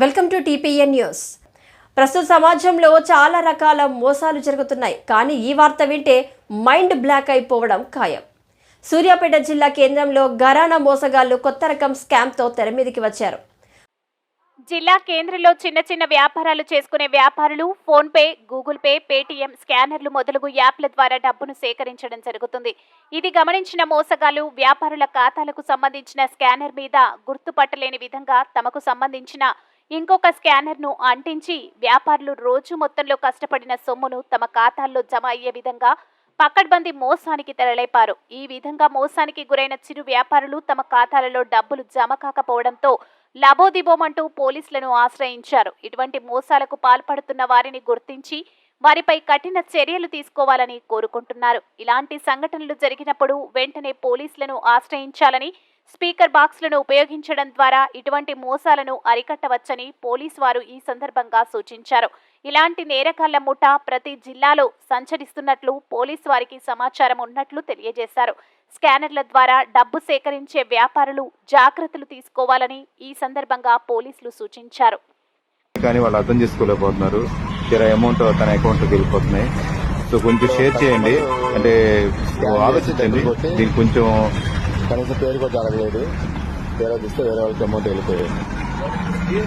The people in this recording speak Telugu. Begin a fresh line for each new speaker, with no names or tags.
Welcome to TPN news. ప్రస్తుత సమాజంలో చాలా రకాల మోసాలు జరుగుతున్నాయి. కానీ ఈ వార్త వింటే మైండ్ బ్లాక్ అయిపోవడం ఖాయం. సూర్యాపేట జిల్లా కేంద్రంలో గరానా మోసగాళ్ళు కొత్త రకం స్కామ్తో తెరమీదికి వచ్చారు.
జిల్లా కేంద్రంలో చిన్న చిన్న వ్యాపారాలు చేసుకునే వ్యాపారులు ఫోన్పే గూగుల్ పే పేటీఎం స్కానర్లు మొదలగు యాప్ల ద్వారా డబ్బును సేకరించడం జరుగుతుంది. ఇది గమనించిన మోసగాళ్ళు వ్యాపారుల ఖాతాలకు సంబంధించిన స్కానర్ మీద గుర్తుపట్టలేని విధంగా తమకు సంబంధించిన ఇంకొక స్కానర్ను అంటించి వ్యాపారులు రోజు మొత్తంలో కష్టపడిన సొమ్మును తమ ఖాతాల్లో జమ అయ్యే విధంగా పకడ్బందీ మోసానికి తెరలేపారు. ఈ విధంగా మోసానికి గురైన చిరు వ్యాపారులు తమ ఖాతాలలో డబ్బులు జమ కాకపోవడంతో లబోదిబోమంటూ పోలీసులను ఆశ్రయించారు. ఇటువంటి మోసాలకు పాల్పడుతున్న వారిని గుర్తించి వారిపై కఠిన చర్యలు తీసుకోవాలని కోరుకుంటున్నారు. ఇలాంటి సంఘటనలు జరిగినప్పుడు వెంటనే పోలీసులను ఆశ్రయించాలని స్పీకర్ బాక్స్లను ఉపయోగించడం ద్వారా ఇటువంటి మోసాలను అరికట్టవచ్చని పోలీసు వారు ఈ సందర్భంగా సూచించారు. ఇలాంటి నేరగాళ్ళ ముఠా ప్రతి జిల్లాలో సంచరిస్తున్నట్లు పోలీసు వారికి సమాచారం ఉన్నట్లు తెలియజేశారు. స్కానర్ల ద్వారా డబ్బు సేకరించే వ్యాపారులు జాగ్రత్తలు తీసుకోవాలని ఈ సందర్భంగా పోలీసులు సూచించారు.
కానీ వాళ్ళు అర్థం చేసుకోలేకపోతున్నారు. అమౌంట్ తన వెళ్ళిపోతున్నాయి. సో కొంచెం షేర్ చేయండి. అంటే ఆలోచించండి. దీనికి కొంచెం
కనీసం పేరు కూడా జరగలేదు. పేరు తీస్తే వేరే వాళ్ళకి అమౌంట్ వెళ్ళిపోయాయి.